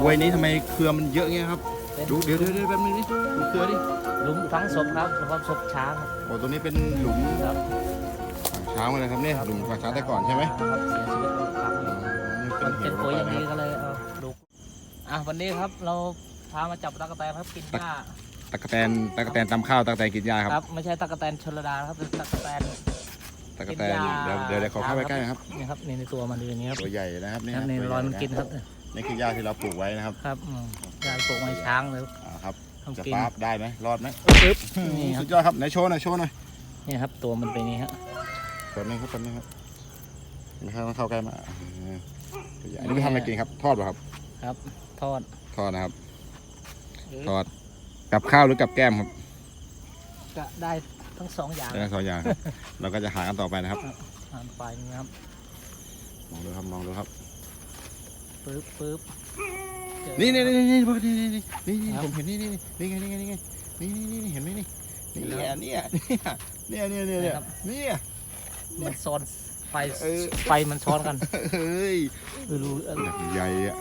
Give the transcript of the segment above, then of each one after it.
กล้วยนี้ทำไมเครือมันเยอะเงี้ยครับเป็นดูเดี๋ยวเดี๋ยวเดี๋ยวแป๊บนึงดิดูเครือดิหลุมฝังศพครับหลุมฝังศพช้างครับโอ้ตรงนี้เป็นหลุมครับฝังช้างมาเลยครับเนี่ยหลุมฝังช้างแต่ก่อนใช่ไหมครับเสียชีวิตแล้วครับอ๋อนี่มันเหเป็นวปุ๋ยอย่างไปนี้นะคก็รับเลยเอาดูอะวันนี้ครับเราพามาจับตะกแตนครับกินหญ้าตะกะแตนตะกะแตนตำข้าวตะกะแตนกินหญ้าครับครับไม่ใช่ตะกแตนชลดานะครับเป็นตะกแตนตะกะแตนกินหญ้าเดี๋ยวเดี๋ยวเดี๋ยวขอเข้าไปใกล้นะครับนี่ครับนี่ในตัวมันอยู่อย่างนี้ครับตัวใหญ่นะครับนี่ครับครับนี่ตัวรอยใหญ่มันกินครับ นี่คือหญ้าที่เราปลูกไว้นะครับครับอืมยายปลูกไม้ช้างเลยอ่าครับทำจะกินปั๊บได้ไหมรอดไหมปึ๊บนี่ครัสุบดยอดครับไหนโชว์หน่อยโชว์หน่อยนี่ครับตัวมันเป็นอย่างนี้ฮะแป๊บนึงครับแป๊บนึงครับไม่เข้าเข้าใกล้มาอ่าตัวใหญ่อันนี้ไปทำอะไรกินครับทอดป่ะครับครับ ทอดทอดนะครับทอดกับข้าวหรือกับแก้มครับก็ได้ทั้งสองอย่างได้ทั้งสองอย่างครับเราก็จะหากันต่อไปนะครับ ทานไปนะครับมองดูครับมองดูครับ ปึ๊บปึ๊บเจอนี่นี่นี่นี่พวกนี่นี่นี่นี่นี่ครับผมเห็นนี่นี่นี่ไงนี่ไงนี่ไงนี่นี่นี่เห็นไหมนี่นี่เนี่ยเนี่ยเนี่ยเนี่ยเนี่ยเนี่ยครับเนี่ยมันซ้อนไฟเออไฟมันซ้อนกันเฮ้ยไม่รู้เอออยากใหญ่อะ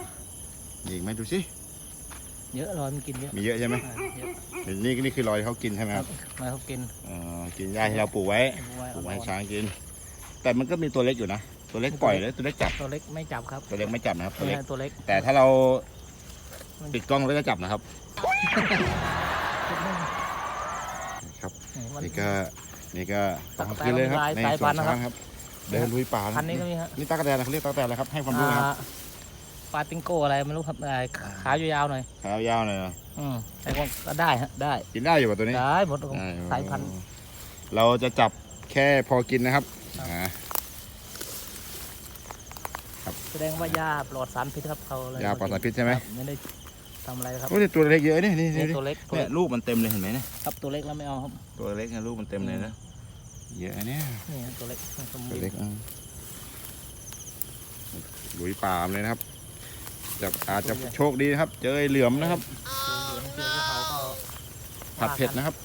มีอีกไหมดูสิเยอะรอยมันกินเยอะมีเยอะใช่ไหมอ่าเยอะนี่นี่คือรอยที่เขากินใช่ไหมคครัรับบมาเขากินเอ่อกินหญ้าที่เราปลูกไว้เอาไว้ปลูกไว้เอาให้ไว้ช้างกิน แต่มันก็มีตัวเล็กอยู่นะ ตัวเล็กปล่อยเลยตัวเล็กจับ ตัวเล็กไม่จับครับตัวเล็กไม่จับนะครับ ตัวนี่เล็กฮะตัวเล็กแต่ถ้าเราปิดกล้องเราก็จะจับนะครับ ครับมันนี่ก็ นี่ก็ตตั๊อกนแตนคืนเลยครับลายในสายสพัวนนธุ์นะครับช้างครับ เดินลุยป่าพันธุ์นี้ก็มีฮะนี่ตากระแตนเขาเรียกตากระแตนอะไรครับ ให้ความรู้นะครับอ่าปลาติงโก้อะไรไม่รู้ครับอ่าขายาวๆหน่อย ขายาวๆหน่อยนะอืมแต่ว่าก็ได้ฮะ ได้ กินได้อยู่ป่ะตัวนี้ ได้หมดของได้สายพันธุ์ เราจะจับแค่พอกินนะครับครับอ่าแส ดงว่ายาปลอดสารพิษครับเขาเลยยาปลอดสารพิษใช่ไหมครับไม่ได้ทำอะไรครับโอ้ยตัวเล็กเยอะนี่นี่นี่นี่ตัวเล็กตัวเนี่เล็ยกลูกมันเต็มเลยเห็นไหมเนี่ยครับตัวเล็กแล้วไม่เอาครับตัวเล็กเนี่ยลูกมันเต็มเลยนะเยอะเนี่ยนี่ฮะตัวเล็กสมบูตัวรเล็กณ์อะลุยป่าเลยนะครับจะอาจจะโชคดีนะครับ เจอไอ้เหลือมนะครับเหลืองเจอเขาก็ผัดเผ็ดนะครับ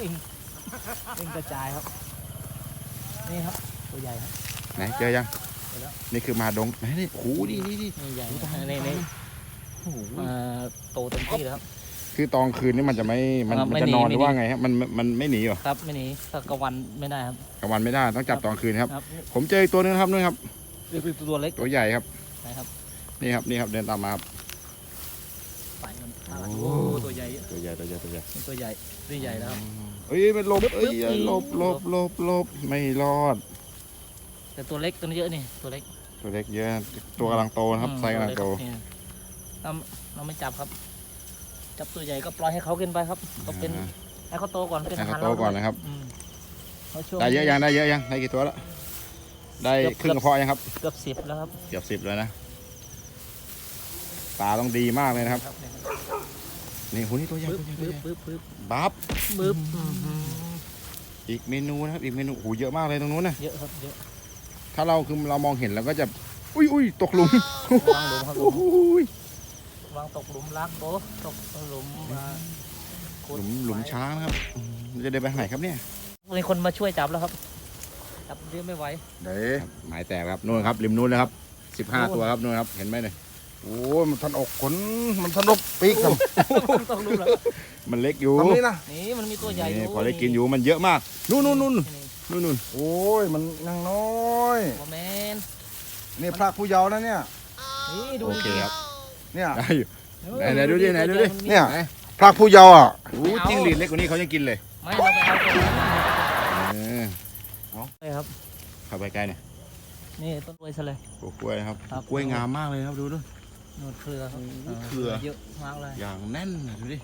วิ่งวิ่งกระจายครับ นี่ครับ ตัวใหญ่ครับไหนเจอยังเจอแล้ว นี่คือมาดงไหนนี่โอ้โหนี่นี่นี่นี่ใหญ่นี่นี่โอ้โหเอ่อโตเต็มที่แล้วครับคือตอนคืนนี่มันจะไม่มันครับมันไม่จะหนีนอนหไม่รือว่าหนีไงฮะมันมันมันไม่หนีเหรอครับไม่หนีถ้ากลางวันไม่ได้ครับกลางวันไม่ได้ต้องจับตอนคืนครับ ครับผมเจออีกตัวนึงนะครับนู่นครับ นี่คือตัวเล็กตัวใหญ่ครับนะครับนี่ครับนี่ครับเดินตามมาครับไปมันโอ้โอ้ตัวใหญ่ตัวใหญ่ตัวใหญ่ตัวใหญ่นี่ตัวใหญ่นี่ใหญ่แล้วครับ เอ้ยมันหลบเอ้ยหลบหลบหลบหลบไม่รอด แต่ตัวเล็กตัวนี้เยอะนี่ตัวเล็กตัวเล็กเยอะ ตัวกำลังโตนะครับอืมไซส์กำลังโตวเล็กครับนี่เราเราไม่จับครับ จับตัวใหญ่ก็ปล่อยให้เขากินไปครับก็เป็นอ่าให้เขาโตก่อนเป็นให้อาเขาหารโตก่อนนะครับ อืมเพราะช่วงได้เยอะยังได้เยอะยังได้กี่ตัวแล้วได้เกือบครึ่งกระเพาะยังครับเกือบสิบแล้วครับเกือบสิบเลยนะตาต้องดีมากเลยนะครับเนี่ยนี่หูนี่ตัวใหญ่ปึ๊บตัวใหญ่ตัวปึ๊บใหญ่ปึ๊บปึ๊บบับปึ๊บอื้อหืออีกเมนูนะครับอีกเมนูหูเยอะมากเลยตรงนู้นนะเยอะครับเยอะ ถ้าเราคือเรามองเห็นเราก็จะ อุ้ยอุ้ยตกหลุมวางหลุมครับหลุโอ้มโหยวางตกหลุมรักโบะตกหลุมมาหลุมหลุมช้างนะครับอืมจะเดินไปไหนครับเนี่ยมีคนมาช่วยจับแล้วครับ จับเรียกไม่ไหว เด้ครับหมายแตกครับนู่นครับริมนู้นเลยครับสิบห้าตัวครับนู่นครับเห็นไหมเนี่ยโอ้ยมันทันอกขนมันทันอกปีกทำต้องรู้แล้วมันเล็กอยู่ทำนี่นะนี่มันมีตัวใหญ่นี่พอได้กินอยู่มันเยอะมากนู่นนู่นนู่นนู่ นนู่นโอ้ยมันยังน้อยโมเมนนี่พระผู้เยาว์นะเนี่ย นี่ดูโอเคครับ เนี่ย ได้อยู่ ไหนไหนดูดิไหนดูดิ เนี่ย พระผู้เยาว์อะโอ้จิ้งหรีดเล็กกว่านี้เขายังกินเลยไม่เราไปเอาตัวนั้นเออใช่ครับเข้าไปใกล้หน่อยนี่ต้นกล้วยซะเลยปลูกกล้วยนะครับครับ กล้วยงามมากเลยครับดูดูหนวดเครือครับเครือ เยอะมากเลยอย่างแน่นนะดูดิ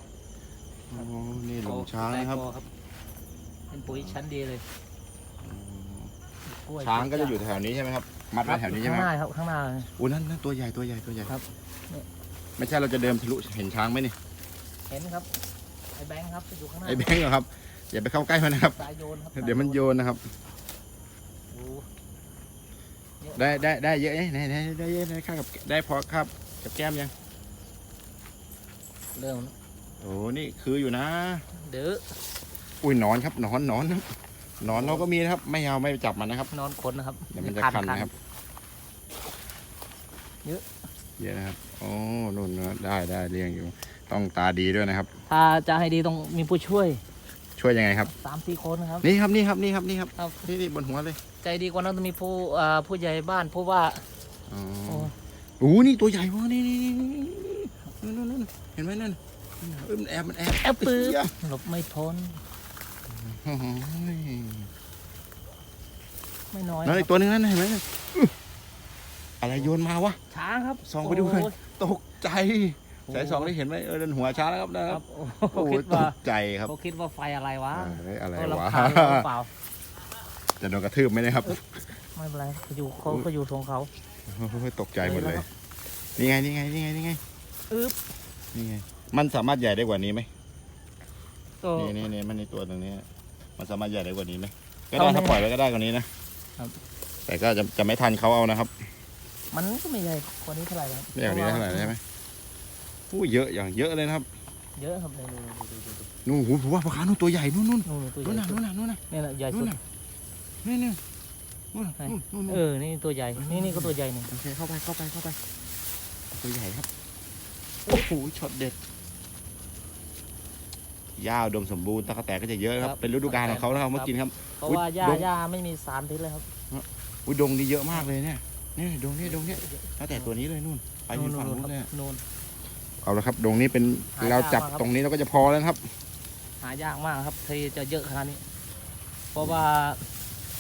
โอ้นี่หลุมช้างนะครับแตกกอเป็นปุ๋ยชั้นดีเลย กล้วยช้างก็จะอยู่แถวนี้ใช่ไหมครับ มัดไว้แถวนี้ใช่ไหมข้างหครับน้าครับข้างหน้าเลยอู้นั่นนั่นตัวใหญ่ตัวใหญ่ตัวใหญ่ครับเนี่ยไม่ใช่เราจะเดินทะลุเห็นช้างไหมนี่ เห็นครับ ไอ้แบงค์ครับอยู่ข้างหน้า ไอ้แบงค์เหรอครับ อย่าไปเข้าใกล้มันนะครับ สายโยนครับเดี๋ยวมันโยนนะครับ โอ้ได้ได้ได้เยอะไหมไหนไหนได้เยอะไหนข้าวกับได้พอครับกับแก้มยัง เริ่มโอ้นี่คืออยู่นะ เด้อ อุ้ยหนอนครับหนอนหนอนครับ หนอนเราก็มีนะครับ ไม่เอาไม่จับมันนะครับ นอนขนนะครับเดี๋ยวมันจะคันนะครับเยอะนะครับ โอ้นุ่นนะได้ได้เลี้ยงอยู่ ต้องตาดีด้วยนะครับ ถ้าจะให้ดีต้องมีผู้ช่วย ช่วยยังไงครับ สามสี่คนนะครับ นี่ครับนี่ครับนี่ครับนี่ครับครับ นี่นี่บนหัวเลย ใจดีกว่านั้นต้องมีผู้อ่าผู้ใหญ่บ้านผู้ว่า อ๋อโอ้ โอ้นี่ตัวใหญ่วะนี่นี่นี่นี่นู่นนู่นนู่นเห็นไหมนั่นเอ้ยมันแอบมันแอบแอปปื้เหี้ยหลบไม่พ้นโอ้โห ไม่น้อยนั่นอีกตัวหนึงนั่นเห็นไหมนั่นอื้ออะไรโยนมาวะช้างครับส่องไปดูเลยโอ้ยตกใจสายสองได้เห็นไหมเออนั่นหัวช้างแล้วครับนะคครัรับบโอ้โอ้โหยคิดตว่ากใจครับเขาคิดว่าไฟอะไรวะเอ้ยอะไรเออวะลำคาญหรือเปล่าจะโดนกระทืบไหมเนะครับ ไม่เป็นไรเขาอยู่เขาเขาอยู่ทรงเขาโอ้ยตกใจหมดเลย นี่ไงนี่ไงนี่ไงนี่ไงอึ๊บนี่ไงมันสามารถใหญ่ได้กว่านี้ไหมก็นี่นี่นี่มันในตัวตรงนี้ มันสามารถใหญ่ได้กว่านี้ไหมก็เอาได้แน่ถ้าปล่อยไว้ก็ได้กว่านี้นะครับแต่ก็จะจะไม่ทันเขาเอานะครับ มันก็ไม่ใหญ่กว่านี้เท่าไหร่แล้วไม่อย่างนี้เท่าไหร่ใช่ไหมอู้เยอะอย่างเยอะเลยนะครับ เยอะครับเนี่ยดูดูดูดูนู่นโอ้โหผมว่าปลาคาร์ฟนู่นตัวใหญ่นู่นนู่นนู่นตัวใหนู่นญ่น่ะสุนู่ดนน่ะนู่นน่ะนี่แหละใหญ่สุนู่ดนน่ะนี่นี่นู่นน่ะไหนนู่นนู่นนู่นเออนี่ตัวใหญ่นี่นี่ก็ตัวใหญ่นี่โอเคเข้าไปเข้าไปเข้าไปตัวใหญ่ครับโอ้โหช็อตเด็ด หญ้าอุดมสมบูรณ์ตะกแตนก็จะเยอะครับเป็นฤดูกาลของเขานะครับมากินครับ เพราะว่าหญ้าอุ๊ยดง หญ้าไม่มีสารพิษเลยครับ อุ้ยดงนี่เยอะมากเลยเนี่ยนี่ดงนี่ดงนี่แล้วแต่ตัวนี้เลยนู่นไปถึงฝั่งนู้นครับเลยอะนู่น เอาละครับดงนี้เป็นหายากเราจับมากครับ ตรงนี้เราก็จะพอแล้วนะครับ หายากมากครับที่จะเยอะขนาดนี้ เพราะว่า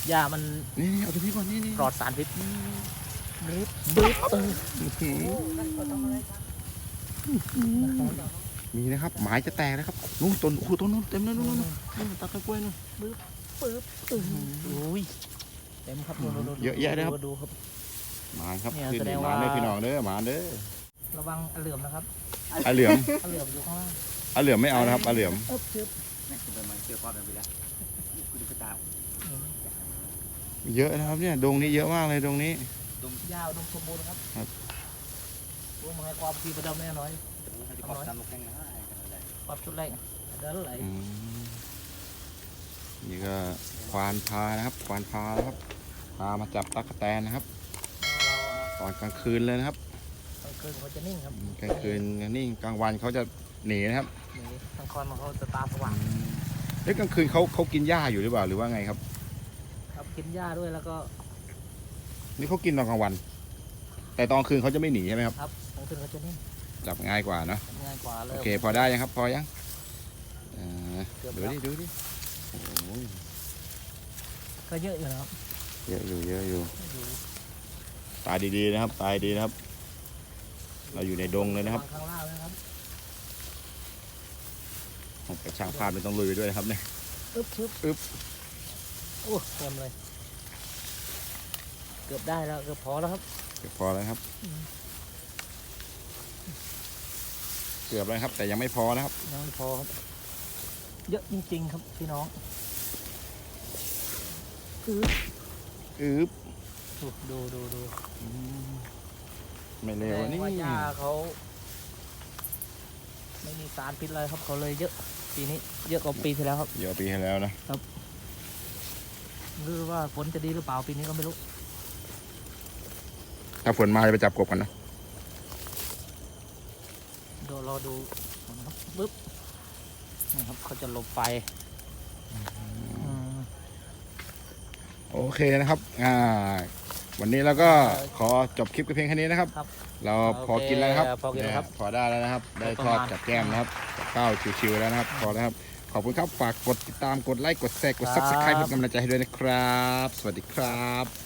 หญ้ามันนี่นี่เอาตัวนี้ก่อนนี่นี่ปลอดสารพิษบึ๊บบึ๊บเอออื้อหือ มีนะครับ หมายจะแตกนะครับนู่นต้นโอ้โหต้นนู้นเต็มเลยนู่นนู่นนู่นตัดตะกล้วยนู่นปึ๊บปึ๊บอุ้ยเต็มครับดูดูดูเยอะแยะเลยครับดูครับหมาครับเนี่ยขึ้นแสดงหมาว่าเด้อพี่น้องเด้อหมาเด้อระวังอะเหลื่อมนะครับอาเหลือมอะเหลื่อมอยู่ข้างล่างอาเหลือมไม่เอานะครับอาเหลือมเอ๊บชึบเยอะนะครับเนี่ยดงนี้เยอะมากเลยดงนี้ยาวดมสมบูรณ์ครับครับรู้มาให้ความทีประดมแน่นอน ความชุดแรกเดินไหลอืมนี่ก็ควานพานะครับ ควานพานะครับ พามาจับตั๊กแตนนะครับ ตอนกลางคืนเลยนะครับกลางคืนเขาจะนิ่งครับกลางคืนนี่กลางวันเขาจะหนีนะครับหนีกลางคอนเขาจะตาสว่างเอ้ยกลางคืนเขาเขากินหญ้าอยู่หรือเปล่าหรือว่าไงครับครับกินหญ้าด้วยแล้วก็นี่เขากินตอนกลางวัน แต่ตอนกลางคืนเขาจะไม่หนีใช่ไหมครับ ครับกลางคืนเขาจะนิ่ง จับง่ายกว่าเนอะง่ายกว่าโอเริ่มเคพอได้ยังครับ พอยังอ่าเกือบดูแล้วดิดูดิโอ้โหก็เยอะอยู่นะครับเยอะอยู่เยอะอยู่อยู่ ตายดีๆนะครับ ตายดีนะครับ เราอยู่ในดงเลยนะครับข้างล่างเลยครับกระช่างภาพไม่ต้องลุยไปด้วยนะครับเนี่ยอึ๊บชึบอึ๊บโอ้เต็มเลย เกือบได้แล้วเกือบพอแล้วครับ เกือบพอแล้วครับ อืม เกือบแล้วครับ แต่ยังไม่พอนะครับยังไม่พอครับเยอะจริงๆครับพี่น้องอึ๊บอึ๊บดูดูดูดูอืมไม่เร็แสวดงนี่ว่าหญ้าเขาไม่มีสารพิษอะไรครับเขาเลยเยอะปีนี้ เยอะกว่าปีที่แล้วครับ เยอะปีที่แล้วนะหรือว่าฝนจะดีหรือเปล่าปีนี้ก็ไม่รู้ ถ้าฝนมาจะไปจับกบกันนะ เดี๋ยวรอดูนะครับปึ๊บนี่ครับเขาจะหลบไฟอืมโอเคนะครับ อ่า วันนี้เราก็ขอจบคลิปกันเพียงแค่นี้นะครับ ครับ เราพอกินแล้วนะครับโอเคพอกินแล้วครับเยพอได้แล้วนะครับ ได้ประทอดมาณกับแก้มนะครับกับข้าวชิวๆแล้วนะครับ พอแล้วครับ ขอบคุณครับ ฝากกดติดตาม กดไลค์ กดแชร์ กดครับ subscribe เป็นกำลังใจให้ด้วยนะครับ สวัสดีครับ